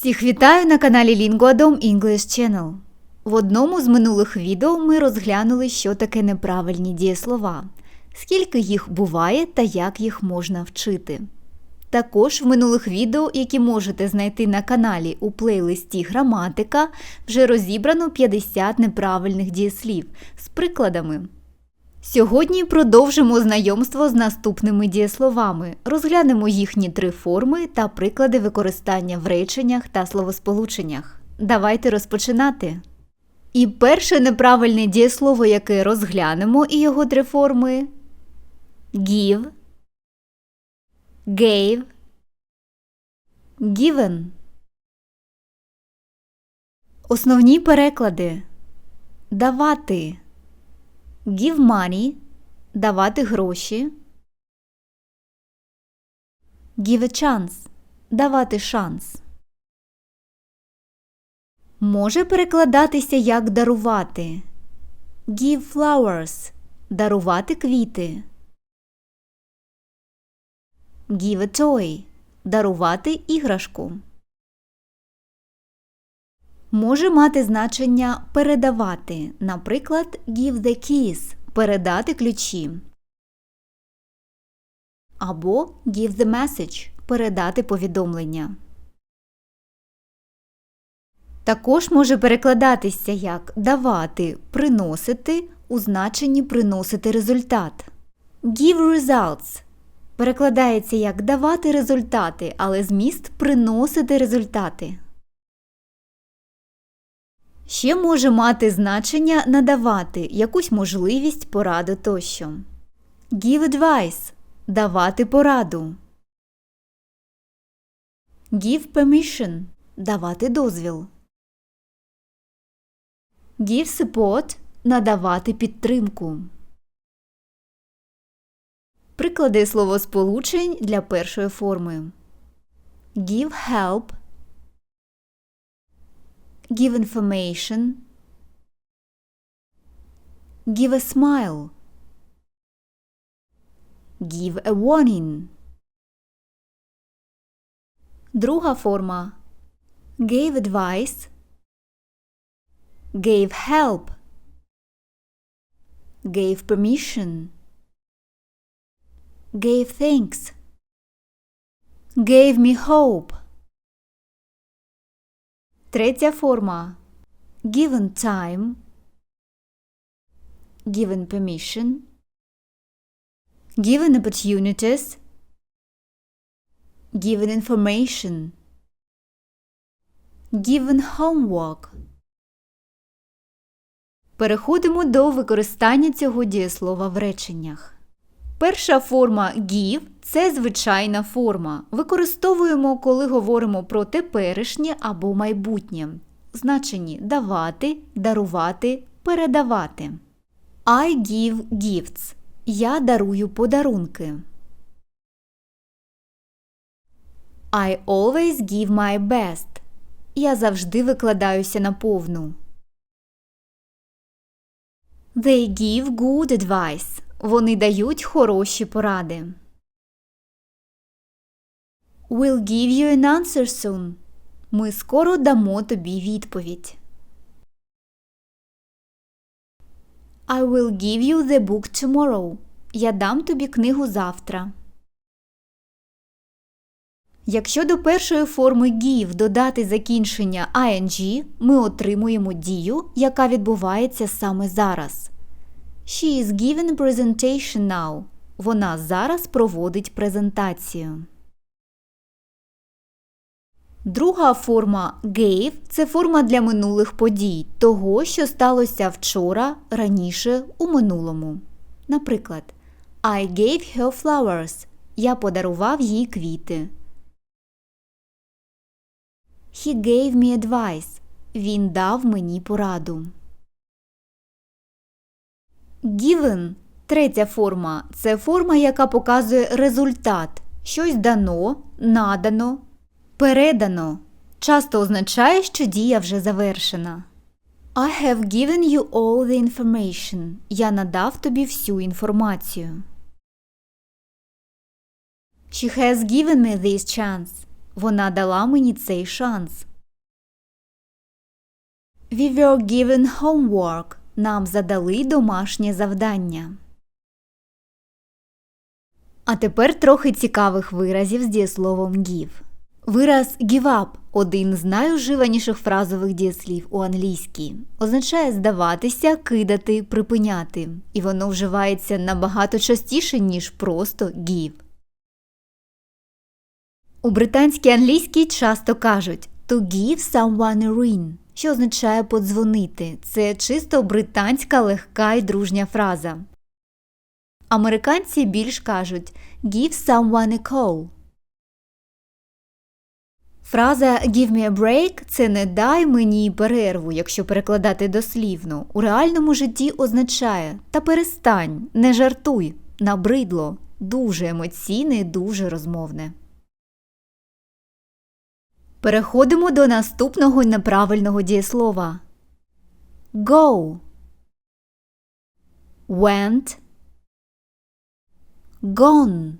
Всіх вітаю на каналі Linguadom English Channel. В одному з минулих відео ми розглянули, що таке неправильні дієслова, скільки їх буває та як їх можна вчити. Також в минулих відео, які можете знайти на каналі у плейлисті Граматика, вже розібрано 50 неправильних дієслів з прикладами. Сьогодні продовжимо знайомство з наступними дієсловами, розглянемо їхні три форми та приклади використання в реченнях та словосполученнях. Давайте розпочинати. І перше неправильне дієслово, яке розглянемо, і його три форми give, gave, given. Основні переклади давати. Give money – давати гроші. Give a chance – давати шанс. Може перекладатися як дарувати. Give flowers – дарувати квіти. Give a toy – дарувати іграшку. Може мати значення передавати, наприклад, give the keys передати ключі. Або give the message передати повідомлення. Також може перекладатися як давати, приносити у значенні приносити результат. Give results перекладається як давати результати, але зміст приносити результати. Ще може мати значення надавати якусь можливість, пораду тощо. Give advice – давати пораду. Give permission – давати дозвіл. Give support – надавати підтримку. Приклади словосполучень для першої форми. Give help – give information, give a smile, give a warning. Друга форма gave advice, gave help, gave permission, gave thanks, gave me hope. Третя форма given time, given permission, given opportunities, given information, given homework. Переходимо до використання цього дієслова в реченнях. Перша форма give це звичайна форма. Використовуємо, коли говоримо про теперішнє або майбутнє. Значені давати, дарувати, передавати. I give gifts. Я дарую подарунки. I always give my best. Я завжди викладаюся на повну. They give good advice. Вони дають хороші поради. We'll give you an answer soon. Ми скоро дамо тобі відповідь. I will give you the book tomorrow. Я дам тобі книгу завтра. Якщо до першої форми give додати закінчення ing, ми отримуємо дію, яка відбувається саме зараз. She is giving presentation now. Вона зараз проводить презентацію. Друга форма gave це форма для минулих подій, того, що сталося вчора, раніше, у минулому. Наприклад, I gave her flowers. Я подарував їй квіти. He gave me advice. Він дав мені пораду. Given – третя форма це форма, яка показує результат. Щось дано, надано, передано. Часто означає, що дія вже завершена. I have given you all the information. Я надав тобі всю інформацію. She has given me this chance. Вона дала мені цей шанс. We were given homework. Нам задали домашнє завдання. А тепер трохи цікавих виразів з дієсловом give. Вираз give up один з найуживаніших фразових дієслів у англійській. Означає здаватися, кидати, припиняти. І воно вживається набагато частіше, ніж просто give. У британській англійській часто кажуть to give someone a ring, що означає подзвонити. Це чисто британська легка і дружня фраза. Американці більш кажуть give someone a call. Фраза give me a break це не дай мені перерву, якщо перекладати дослівно. У реальному житті означає та перестань, не жартуй, набридло, дуже емоційне, дуже розмовне. Переходимо до наступного неправильного дієслова. Go. Went. Gone.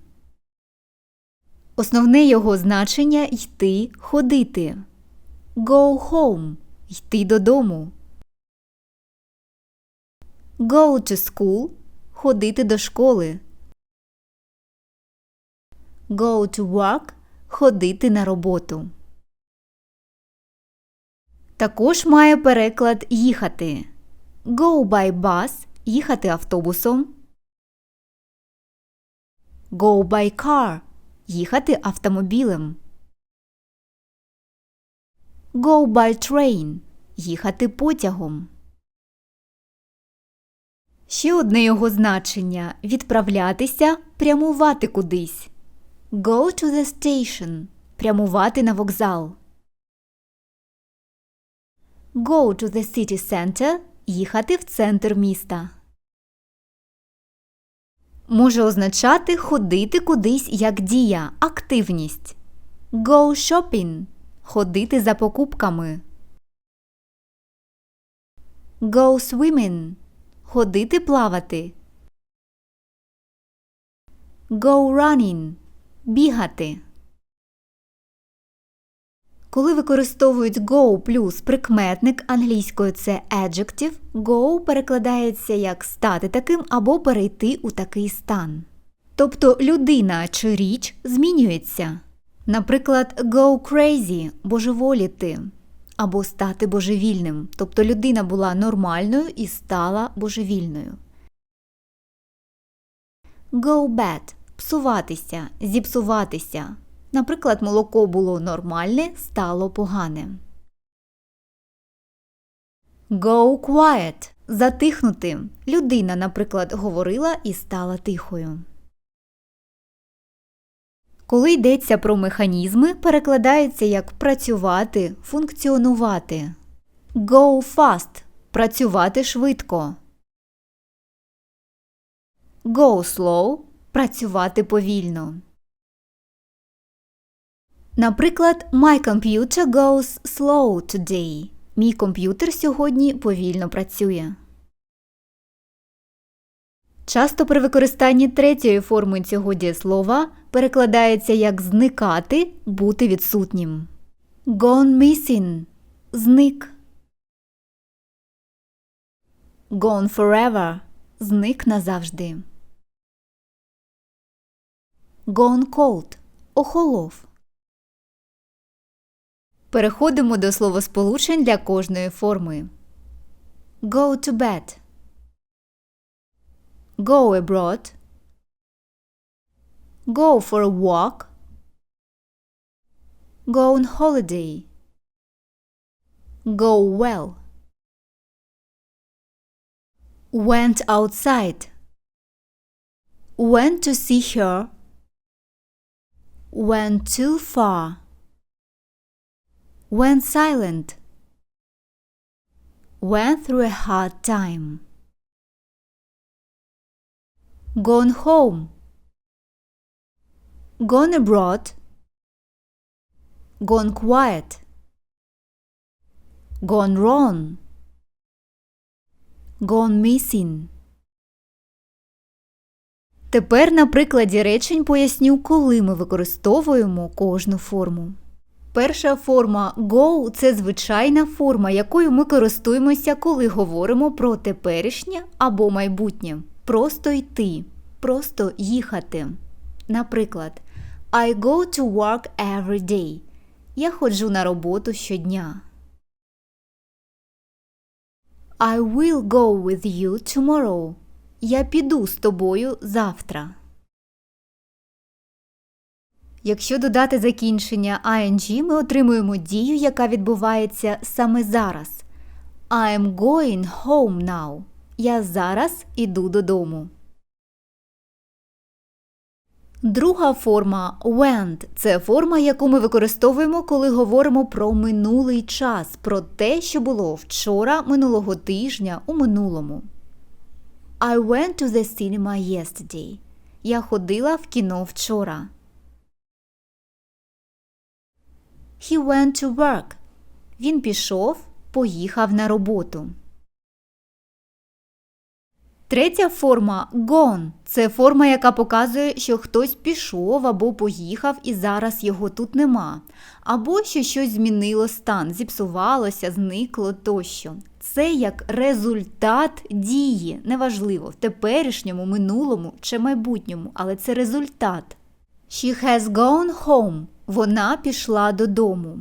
Основне його значення йти, ходити. Go home йти додому. Go to school ходити до школи. Go to work ходити на роботу. Також має переклад їхати. Go by bus їхати автобусом. Go by car їхати автомобілем. Go by train їхати потягом. Ще одне його значення відправлятися, прямувати кудись. Go to the station прямувати на вокзал. Go to the city center їхати в центр міста. Може означати ходити кудись як дія, активність. Go shopping ходити за покупками. Go swimming ходити плавати. Go running бігати. Коли використовують go плюс прикметник англійською це adjective, go перекладається як стати таким або перейти у такий стан. Тобто людина чи річ змінюється. Наприклад, go crazy божеволіти або стати божевільним. Тобто людина була нормальною і стала божевільною. Go bad псуватися, зіпсуватися. Наприклад, молоко було нормальне, стало погане. Go quiet затихнути. Людина, наприклад, говорила і стала тихою. Коли йдеться про механізми, перекладається як працювати, функціонувати. Go fast працювати швидко. Go slow працювати повільно. Наприклад, My computer goes slow today. Мій комп'ютер сьогодні повільно працює. Часто при використанні третьої форми цього дієслова перекладається як зникати, бути відсутнім. Gone missing зник. Gone forever зник назавжди. Gone cold охолов. Переходимо до словосполучень для кожної форми. Go to bed. Go abroad. Go for a walk. Go on holiday. Go well. Went outside. Went to see her. Went too far. Went silent. Went through a hard time. Gone home. Gone abroad. Gone quiet. Gone wrong. Gone missing. Тепер на прикладі речень поясню, коли ми використовуємо кожну форму. Перша форма go це звичайна форма, якою ми користуємося, коли говоримо про теперішнє або майбутнє. Просто йти, просто їхати. Наприклад, I go to work every day. Я ходжу на роботу щодня. I will go with you tomorrow. Я піду з тобою завтра. Якщо додати закінчення ing, ми отримуємо дію, яка відбувається саме зараз. I'm going home now. Я зараз іду додому. Друга форма went – це форма, яку ми використовуємо, коли говоримо про минулий час, про те, що було вчора, минулого тижня, у минулому. I went to the cinema yesterday. Я ходила в кіно вчора. He went to work. Він пішов, поїхав на роботу. Третя форма gone – це форма, яка показує, що хтось пішов або поїхав і зараз його тут нема, або що щось змінило стан, зіпсувалося, зникло тощо. Це як результат дії, неважливо, в теперішньому, минулому чи майбутньому, але це результат. She has gone home. Вона пішла додому.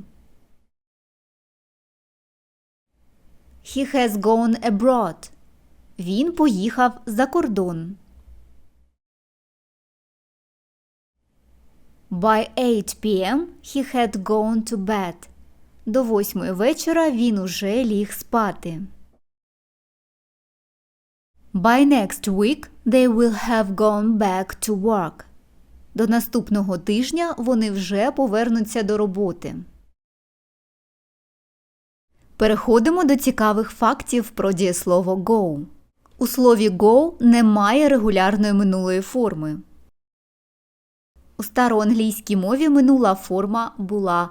He has gone abroad. Він поїхав за кордон. By 8 p.m. he had gone to bed. До восьмої вечора він уже ліг спати. By next week they will have gone back to work. До наступного тижня вони вже повернуться до роботи. Переходимо до цікавих фактів про дієслово go. У слові go немає регулярної минулої форми. У староанглійській мові минула форма була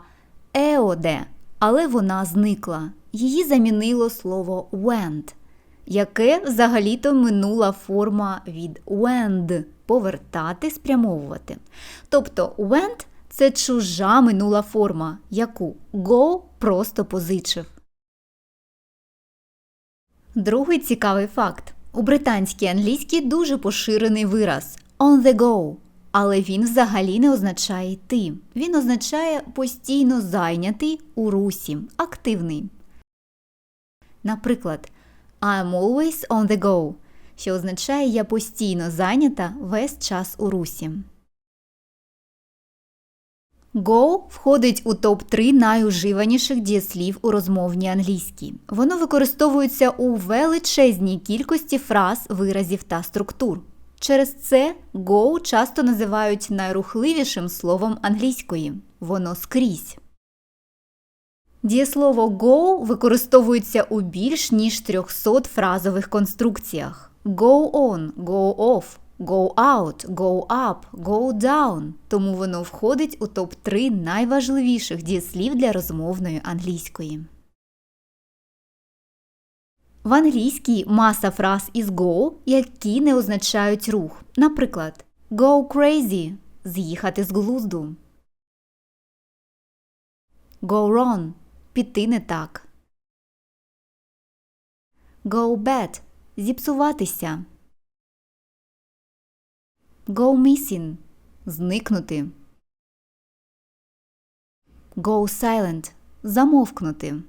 еоде, але вона зникла. Її замінило слово went, яке взагалі-то минула форма від wend повертати, спрямовувати. Тобто went – це чужа минула форма, яку go просто позичив. Другий цікавий факт. У британській англійській дуже поширений вираз on the go, але він взагалі не означає йти. Він означає постійно зайнятий у русі, активний. Наприклад, I'm always on the go, що означає я постійно зайнята весь час у русі. Go входить у топ-3 найуживаніших дієслів у розмовній англійській. Воно використовується у величезній кількості фраз, виразів та структур. Через це go часто називають найрухливішим словом англійської. Воно скрізь. Дієслово go використовується у більш ніж 300 фразових конструкціях. Go on, go off, Go out, go up, go down. Тому воно входить у топ-3 найважливіших дієслів для розмовної англійської. В англійській маса фраз із go, які не означають рух. Наприклад, go crazy з'їхати з глузду. Go wrong піти не так. Go bad зіпсуватися. Go missing зникнути. Go silent замовкнути.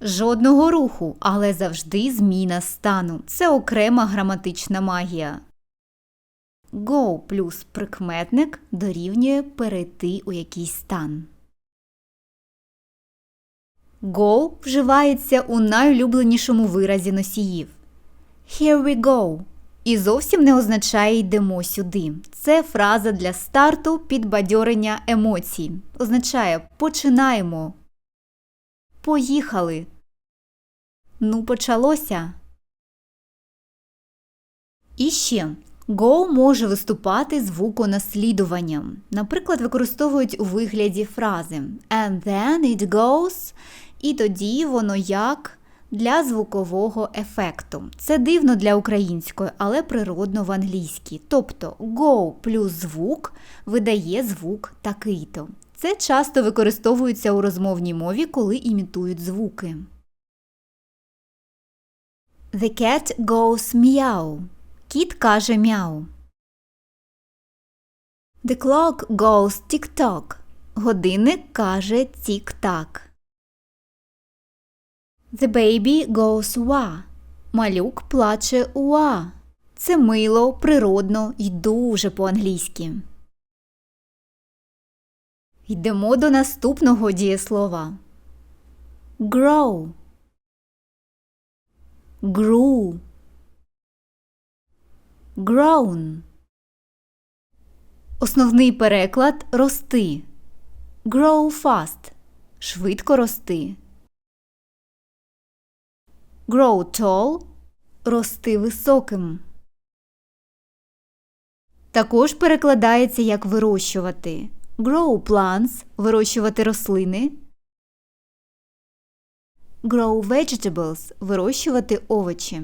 Жодного руху, але завжди зміна стану. Це окрема граматична магія. Go плюс прикметник дорівнює перейти у якийсь стан. Go вживається у найулюбленішому виразі носіїв. Here we go і зовсім не означає йдемо сюди. Це фраза для старту підбадьорення емоцій. Означає починаємо. Поїхали. Ну, почалося. І ще go може виступати звуконаслідуванням. Наприклад, використовують у вигляді фрази And then it goes, і тоді воно як для звукового ефекту. Це дивно для української, але природно в англійській. Тобто go плюс звук видає звук такий-то. Це часто використовується у розмовній мові, коли імітують звуки. The cat goes meow. Кіт каже мяу. The clock goes tick-tock. Годинник каже тік-так. The baby goes wa. Малюк плаче уа. Це мило, природно і дуже по-англійськи. Йдемо до наступного дієслова. Grow. Grew. Grown. Основний переклад рости. Grow fast. Швидко рости. Grow tall рости високим. Також перекладається як вирощувати. Grow plants вирощувати рослини. Grow vegetables вирощувати овочі.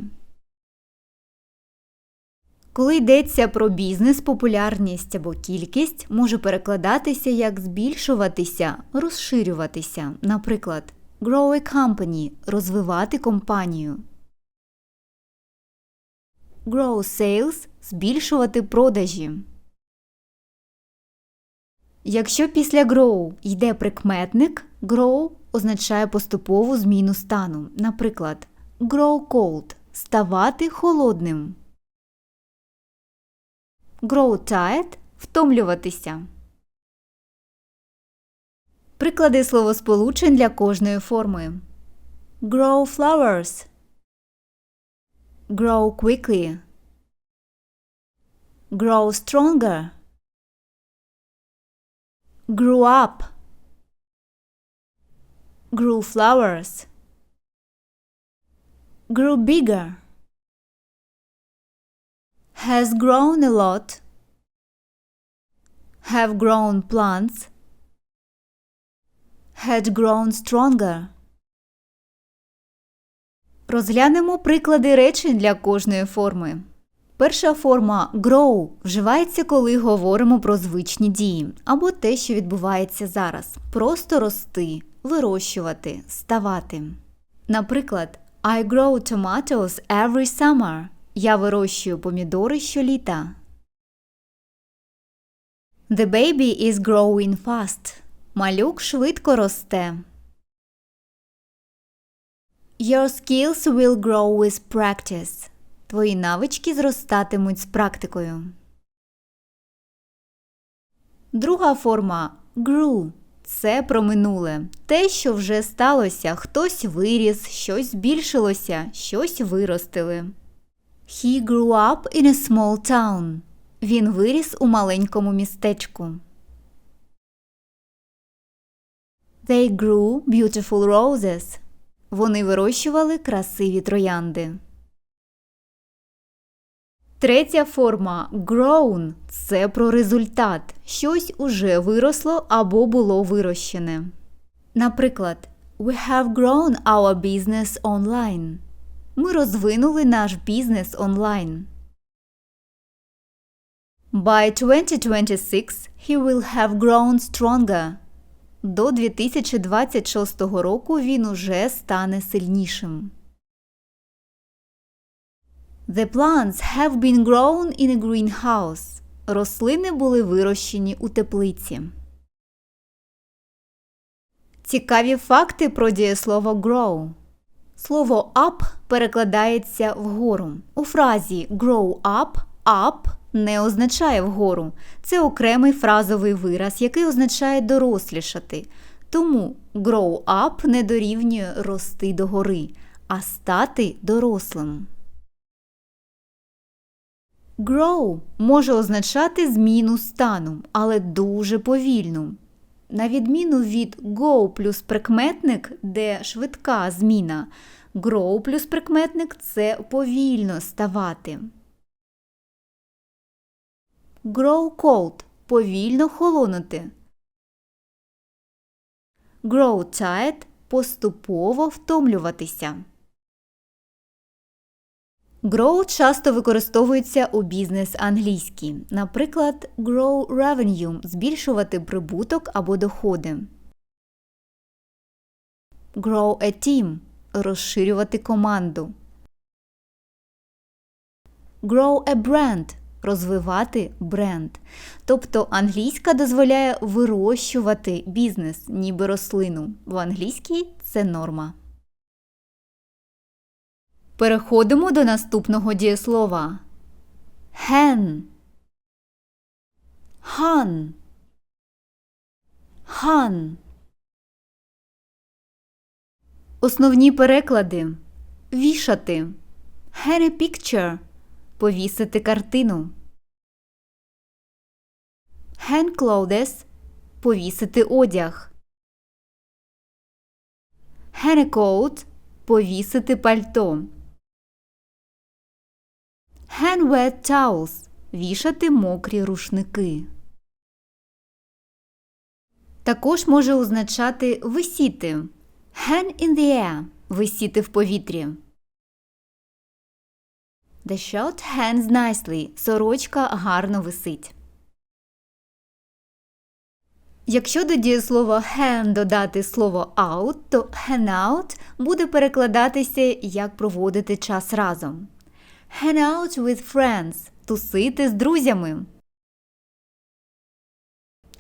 Коли йдеться про бізнес, популярність або кількість може перекладатися як збільшуватися, розширюватися. Наприклад, grow a company розвивати компанію. Grow sales збільшувати продажі. Якщо після grow йде прикметник, grow означає поступову зміну стану. Наприклад, grow cold ставати холодним. Grow tired втомлюватися. Приклади словосполучень для кожної форми. Grow flowers. Grow quickly. Grow stronger. Grew up. Grew flowers. Grew bigger. Has grown a lot. Have grown plants. Had grown stronger. Розглянемо приклади речень для кожної форми. Перша форма grow вживається, коли говоримо про звичні дії або те, що відбувається зараз. Просто рости, вирощувати, ставати. Наприклад, I grow tomatoes every summer. Я вирощую помідори щоліта. The baby is growing fast. Малюк швидко росте. Your skills will grow with practice. Твої навички зростатимуть з практикою. Друга форма grew це про минуле. Те, що вже сталося, хтось виріс, щось збільшилося, щось виростили. He grew up in a small town. Він виріс у маленькому містечку. They grew beautiful roses. Вони вирощували красиві троянди. Третя форма grown – це про результат. Щось уже виросло або було вирощене. Наприклад, We have grown our business online. Ми розвинули наш бізнес онлайн. By 2026 he will have grown stronger. До 2026 року він уже стане сильнішим. The plants have been grown in a greenhouse. Рослини були вирощені у теплиці. Цікаві факти про дієслово grow. Слово up перекладається вгору. У фразі grow up up не означає вгору. Це окремий фразовий вираз, який означає дорослішати. Тому grow up не дорівнює рости догори, а стати дорослим. Grow може означати зміну стану, але дуже повільну. На відміну від go плюс прикметник, де швидка зміна, grow плюс прикметник це повільно ставати. Grow cold повільно холонути. Grow tired поступово втомлюватися. Grow часто використовується у бізнес англійській. Наприклад, grow revenue – збільшувати прибуток або доходи. Grow a team – розширювати команду. Grow a brand – розвивати бренд. Тобто англійська дозволяє вирощувати бізнес, ніби рослину. В англійській це норма. Переходимо до наступного дієслова. Hen. Хан. Хан. Основні переклади. Вішати. Hang a picture. Повісити картину. Hang clothes. Повісити одяг. Hang a coat. Повісити пальто. Hang wet towels – вішати мокрі рушники. Також може означати висіти. Hang in the air – висіти в повітрі. The shirt hangs nicely – сорочка гарно висить. Якщо до дієслова hang додати слово out, то hang out буде перекладатися як проводити час разом. Hang out with friends – тусити з друзями.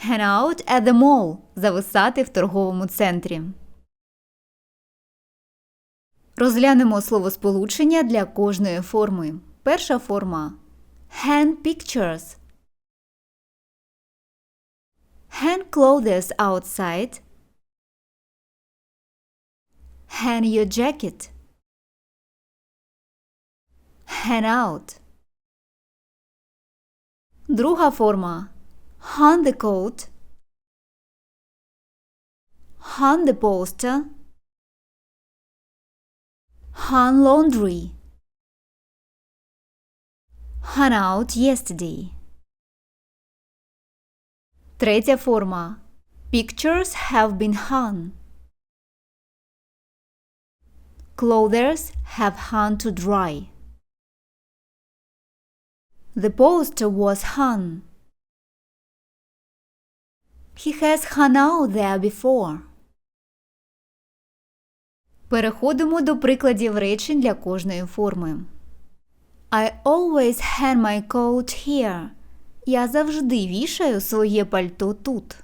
Hang out at the mall – зависати в торговому центрі. Розглянемо словосполучення для кожної форми. Перша форма Hang pictures. Hang clothes outside. Hang your jacket. Hang out. Друга форма hang the coat. Hang the poster. Hung laundry. Hung out yesterday. Третя форма. Pictures have been hung. Clothes have hung to dry. The poster was hung. He has hung out there before. Переходимо до прикладів речень для кожної форми. I always hang my coat here. Я завжди вішаю своє пальто тут.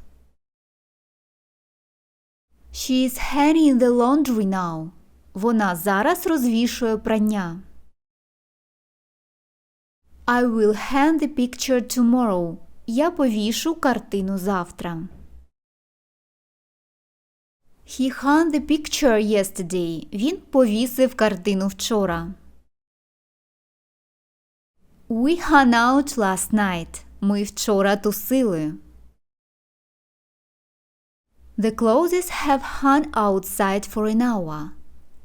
She is hanging the laundry now. Вона зараз розвішує прання. I will hang the picture tomorrow. Я повішу картину завтра. He hung the picture yesterday. Він повісив картину вчора. We hung out last night. Ми вчора тусили. The clothes have hung outside for an hour.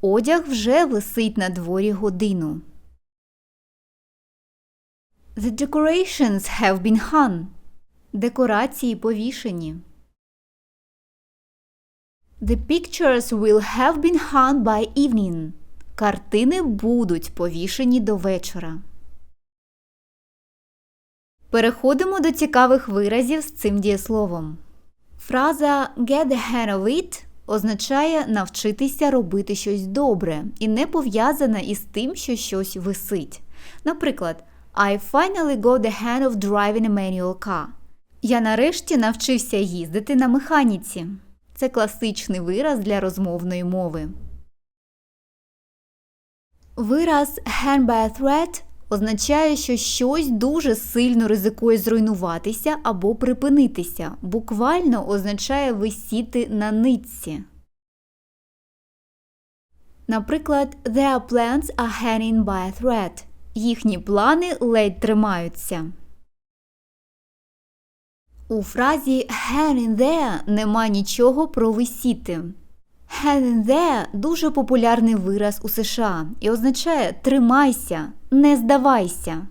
Одяг вже висить на дворі годину. The decorations have been hung. Декорації повішені. The pictures will have been hung by evening. Картини будуть повішені до вечора. Переходимо до цікавих виразів з цим дієсловом. Фраза get the hang of it означає навчитися робити щось добре і не пов'язана із тим, що щось висить. Наприклад, I finally got the hang of driving a manual car. Я нарешті навчився їздити на механіці. Це класичний вираз для розмовної мови. Вираз hang by a thread означає, що щось дуже сильно ризикує зруйнуватися або припинитися. Буквально означає висіти на нитці. Наприклад, their plans are hanging by a thread. Їхні плани ледь тримаються. У фразі hang in there нема нічого про висіти. Hang in there дуже популярний вираз у США і означає тримайся, не здавайся.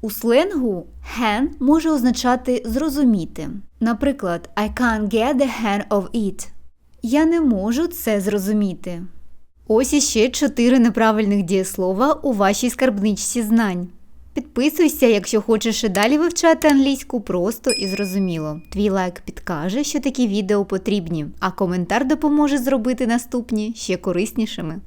У сленгу hang може означати зрозуміти. Наприклад, I can't get the hang of it. Я не можу це зрозуміти. Ось іще чотири неправильних дієслова у вашій скарбничці знань. Підписуйся, якщо хочеш і далі вивчати англійську просто і зрозуміло. Твій лайк підкаже, що такі відео потрібні, а коментар допоможе зробити наступні ще кориснішими.